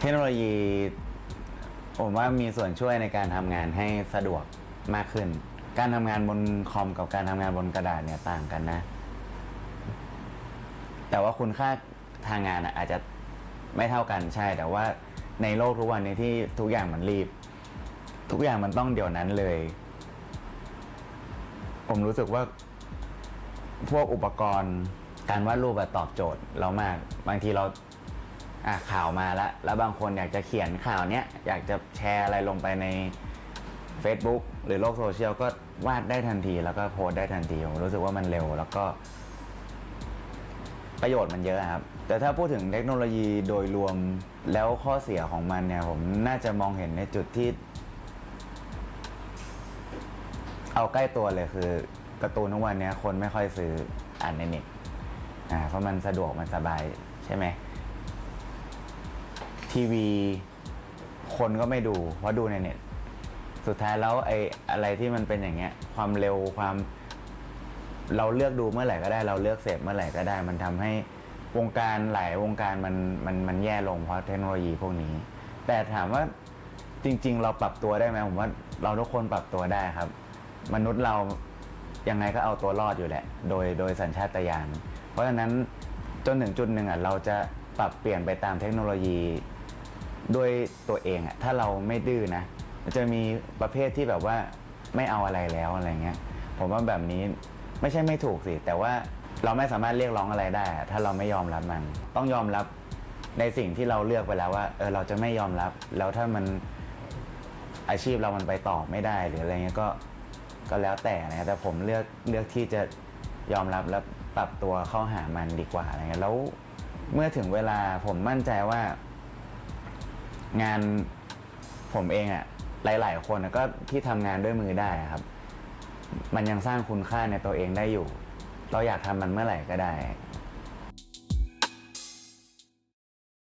เทคโนโลยี ผมว่ามีส่วนช่วยในการทำงานให้สะดวกมากขึ้น การทำงานบนคอมกับการทำงานบนกระดาษเนี่ยต่างกันนะ แต่ว่าคุณค่าทางงานอาจจะไม่เท่ากันใช่ แต่ว่าในโลกทุกวันนี้ที่ทุกอย่างมันรีบ ทุกอย่างมันต้องเดี๋ยวนั้นเลย ผมรู้สึกว่า พวกอุปกรณ์การวาดรูปอะตอบโจทย์เรามาก บางทีเรา อะข่าวมาแล้วแล้วบางคนอยากจะเขียนข่าวเนี้ยอยากจะแชร์อะไรลงไปใน Facebook หรือโลกโซเชียลก็วาดได้ทันที แล้วก็โพสได้ทันทีผมรู้สึกว่ามันเร็ว แล้วก็ ประโยชน์มันเยอะครับ แต่ถ้าพูดถึงเทคโนโลยีโดยรวมแล้วข้อเสียของมันเนี่ย ผมน่าจะมองเห็นในจุดที่ เอาใกล้ตัวเลยคือการ์ตูนทุกวันเนี้ยคนไม่ค่อยซื้ออ่านในเน็ตอ่าเพราะมันสะดวกมันสบายใช่ไหม ทีวี คนก็ไม่ดู เพราะดูในเน็ต สุดท้ายแล้วไอ้อะไรที่มันเป็นอย่างเงี้ย ความเร็วความ เราเลือกดูเมื่อไหร่ก็ได้ เราเลือกเสพเมื่อไหร่ก็ได้ มันทำให้วงการหลายวงการมันมันมันแย่ลงเพราะเทคโนโลยีพวกนี้ แต่ถามว่าจริง ๆ เราปรับตัวได้ไหมผมว่าเราทุกคนปรับตัวได้ครับ มนุษย์เรายังไงก็เอาตัวรอดอยู่แหละ โดยโดยสัญชาตญาณเพราะฉะนั้นจนถึงจุดหนึ่งอะเราจะ ปรับเปลี่ยนไปตามเทคโนโลยีด้วยตัวเองอะถ้าเราไม่ดื้อนะมันจะมีประเภทที่แบบว่าไม่เอาอะไรแล้วอะไรเงี้ย ผมว่าแบบนี้ไม่ใช่ไม่ถูกสิ แต่ว่าเราไม่สามารถเรียกร้องอะไรได้ ถ้าเราไม่ยอมรับมัน ต้องยอมรับในสิ่งที่เราเลือกไปแล้วว่าเออเราจะไม่ยอมรับ แล้วถ้ามันอาชีพเรามันไปต่อไม่ได้หรืออะไรเงี้ยก็ก็แล้วแต่นะแต่ผมเลือกเลือกที่จะ ยอมรับและปรับตัวเข้าหามันดีกว่าอะไรเงี้ยแล้วเมื่อถึงเวลาผมมั่นใจว่า งานผมเองอะหลาย ๆ คนก็ที่ทำงานด้วยมือได้ครับ มันยังสร้างคุณค่าในตัวเองได้อยู่ เราอยากทำมันเมื่อไหร่ก็ได้